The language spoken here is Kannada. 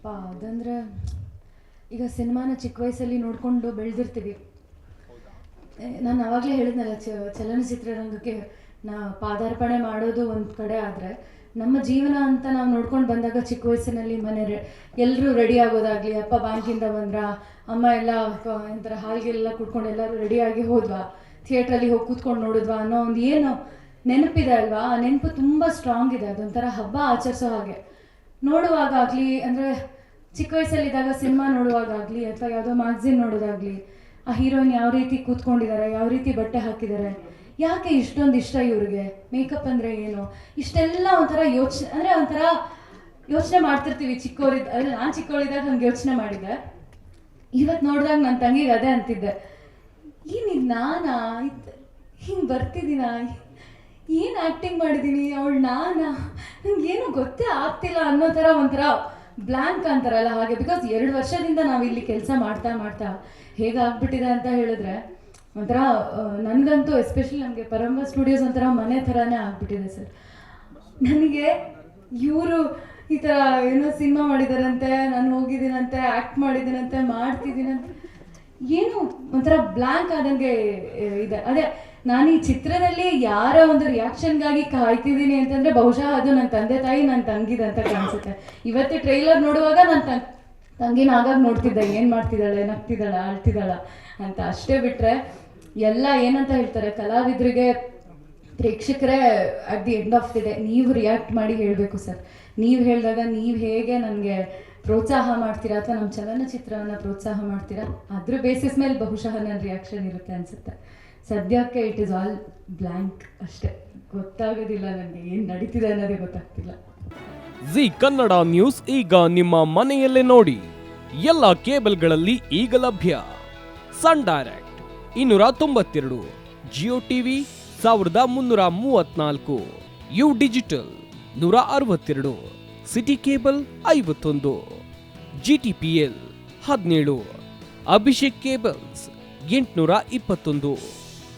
ಅಪ್ಪ, ಅದಂದ್ರೆ ಈಗ ಸಿನಿಮಾನ ಚಿಕ್ಕ ವಯಸ್ಸಲ್ಲಿ ನೋಡ್ಕೊಂಡು ಬೆಳೆದಿರ್ತೀವಿ. ನಾನು ಆವಾಗಲೇ ಹೇಳಿದ್ನಲ್ಲ, ಚ ಚಲನಚಿತ್ರರಂಗಕ್ಕೆ ನಾ ಪಾದಾರ್ಪಣೆ ಮಾಡೋದು ಒಂದು ಕಡೆ ಆದರೆ ನಮ್ಮ ಜೀವನ ಅಂತ ನಾವು ನೋಡ್ಕೊಂಡು ಬಂದಾಗ ಚಿಕ್ಕ ವಯಸ್ಸಿನಲ್ಲಿ ಮನೆ ಎಲ್ಲರೂ ರೆಡಿ ಆಗೋದಾಗಲಿ, ಅಪ್ಪ ಬ್ಯಾಂಕಿಂದ ಬಂದ್ರ, ಅಮ್ಮ ಎಲ್ಲ ಒಂಥರ ಹಾಲ್ಗೆಲ್ಲ ಕುಟ್ಕೊಂಡು ಎಲ್ಲರೂ ರೆಡಿಯಾಗಿ ಹೋದ್ವಾ, ಥಿಯೇಟ್ರಲ್ಲಿ ಹೋಗಿ ಕೂತ್ಕೊಂಡು ನೋಡಿದ್ವಾ ಅನ್ನೋ ಒಂದು ಏನು ನೆನಪಿದೆ ಅಲ್ವಾ? ಆ ನೆನಪು ತುಂಬ ಸ್ಟ್ರಾಂಗ್ ಇದೆ, ಅದೊಂಥರ ಹಬ್ಬ ಆಚರಿಸೋ ಹಾಗೆ. ನೋಡುವಾಗಲಿ ಅಂದರೆ ಚಿಕ್ಕ ವಯಸ್ಸಲ್ಲಿದ್ದಾಗ ಸಿನಿಮಾ ನೋಡುವಾಗಲಿ ಅಥವಾ ಯಾವುದೋ ಮ್ಯಾಗ್ಝಿನ್ ನೋಡೋದಾಗ್ಲಿ, ಆ ಹೀರೋಯಿನ್ ಯಾವ ರೀತಿ ಕೂತ್ಕೊಂಡಿದ್ದಾರೆ ಯಾವ ರೀತಿ ಬಟ್ಟೆ ಹಾಕಿದ್ದಾರೆ ಯಾಕೆ ಇಷ್ಟೊಂದು ಇಷ್ಟ ಇವ್ರಿಗೆ? ಮೇಕಪ್ ಅಂದರೆ ಏನು? ಇಷ್ಟೆಲ್ಲ ಒಂಥರ ಯೋಚನೆ, ಅಂದರೆ ಒಂಥರ ಯೋಚನೆ ಮಾಡ್ತಿರ್ತೀವಿ ಚಿಕ್ಕವರಿದ್ದ ಅಂದರೆ ನಾನು ಚಿಕ್ಕವಳಿದ್ದಾಗ ಹಂಗೆ ಯೋಚನೆ ಮಾಡಿದ್ದೆ. ಇವತ್ತು ನೋಡಿದಾಗ ನನ್ನ ತಂಗಿಗೆ ಅದೇ ಅಂತಿದ್ದೆ. ಏನಿದ್ ನಾನಾ? ಹಿಂಗೆ ಬರ್ತಿದ್ದೀನ? ಏನು ಆ್ಯಕ್ಟಿಂಗ್ ಮಾಡಿದ್ದೀನಿ ಅವಳು ನಾನಾ? ನನಗೇನು ಗೊತ್ತೇ ಆಗ್ತಿಲ್ಲ ಅನ್ನೋ ಥರ ಒಂಥರ ಬ್ಲ್ಯಾಂಕ್ ಅಂತಾರಲ್ಲ ಹಾಗೆ ಬಿಕಾಸ್ ಎರಡು ವರ್ಷದಿಂದ ನಾವು ಇಲ್ಲಿ ಕೆಲಸ ಮಾಡ್ತಾ ಮಾಡ್ತಾ ಹೇಗಾಗ್ಬಿಟ್ಟಿದೆ ಅಂತ ಹೇಳಿದ್ರೆ, ಒಂಥರ ನನಗಂತೂ ಎಸ್ಪೆಷಲಿ ನನಗೆ ಪರಂಬ ಸ್ಟುಡಿಯೋಸ್ ಒಂಥರ ಮನೆ ಥರನೇ ಆಗ್ಬಿಟ್ಟಿದೆ ಸರ್ ನನಗೆ ಇವರು ಈ ಥರ ಏನೋ ಸಿನಿಮಾ ಮಾಡಿದಾರಂತೆ, ನಾನು ಹೋಗಿದ್ದೀನಂತೆ ಆ್ಯಕ್ಟ್ ಮಾಡಿದ್ದೀನಂತೆ, ಮಾಡ್ತಿದ್ದೀನಂತೆ, ಏನು ಒಂಥರ ಬ್ಲ್ಯಾಂಕ್ ಆದಂಗೆ ಇದೆ. ಅದೇ ನಾನು ಈ ಚಿತ್ರದಲ್ಲಿ ಯಾರ ಒಂದು ರಿಯಾಕ್ಷನ್ಗಾಗಿ ಕಾಯ್ತಿದ್ದೀನಿ ಅಂತಂದ್ರೆ ಬಹುಶಃ ಅದು ನನ್ನ ತಂದೆ ತಾಯಿ ನನ್ನ ತಂಗಿದ ಅಂತ ಕಾಣಿಸುತ್ತೆ. ಇವತ್ತೇ ಟ್ರೈಲರ್ ನೋಡುವಾಗ ನನ್ನ ತಂ ತಂಗಿನ ಆಗಾಗ ನೋಡ್ತಿದ್ದೆ, ಏನು ಮಾಡ್ತಿದ್ದಾಳೆ, ನಗ್ತಿದ್ದಾಳ, ಅಳ್ತಿದ್ದಾಳ ಅಂತ ಅಷ್ಟೇ ಬಿಟ್ರೆ ಎಲ್ಲ ಏನಂತ ಹೇಳ್ತಾರೆ, ಕಲಾವಿದರಿಗೆ ಪ್ರೇಕ್ಷಕರೇ at the end of the day ನೀವು ರಿಯಾಕ್ಟ್ ಮಾಡಿ ಹೇಳಬೇಕು ಸರ್ ನೀವು ಹೇಳಿದಾಗ ನೀವು ಹೇಗೆ ನನಗೆ ಪ್ರೋತ್ಸಾಹ ಮಾಡ್ತೀರಾ ಅಥವಾ ನಮ್ಮ ಚಲನಚಿತ್ರವನ್ನು ಪ್ರೋತ್ಸಾಹ ಮಾಡ್ತೀರಾ? ಅದ್ರ ಬೇಸಿಸ್ ಮೇಲೆ ಬಹುಶಃ ನನ್ನ ರಿಯಾಕ್ಷನ್ ಇರುತ್ತೆ ಅನಿಸುತ್ತೆ. ಸದ್ಯಕ್ಕೆ ಇಟ್ ಇಸ್ ಆಲ್ ಬ್ಲ್ಯಾಂಕ್ ಅಷ್ಟೇ. ಗೊತ್ತಾಗೋದಿಲ್ಲ ನನಗೆ ಏನು ನಡೀತಿದೆ ಅನ್ನೋದೇ ಗೊತ್ತಾಗ್ತಿಲ್ಲ. ಜಿ ಕನ್ನಡ ನ್ಯೂಸ್ ಈಗ ನಿಮ್ಮ ಮನೆಯಲ್ಲೇ ನೋಡಿ. ಎಲ್ಲ ಕೇಬಲ್ಗಳಲ್ಲಿ ಈಗ ಲಭ್ಯ. ಸನ್ ಡೈರೆಕ್ಟ್ ಇನ್ನೂರ ತೊಂಬತ್ತೆರಡು ಜಿಯೋ ಟಿವಿ ಸಾವಿರದ ಮುನ್ನೂರ ಮೂವತ್ನಾಲ್ಕು ಯು ಡಿಜಿಟಲ್ ನೂರ ಅರವತ್ತೆರಡು ಸಿಟಿ ಕೇಬಲ್ ಐವತ್ತೊಂದು ಜಿ ಟಿ ಪಿ ಎಲ್ ಹದಿನೇಳು ಅಭಿಷೇಕ್ ಕೇಬಲ್ಸ್ ಎಂಟುನೂರ ಇಪ್ಪತ್ತೊಂದು.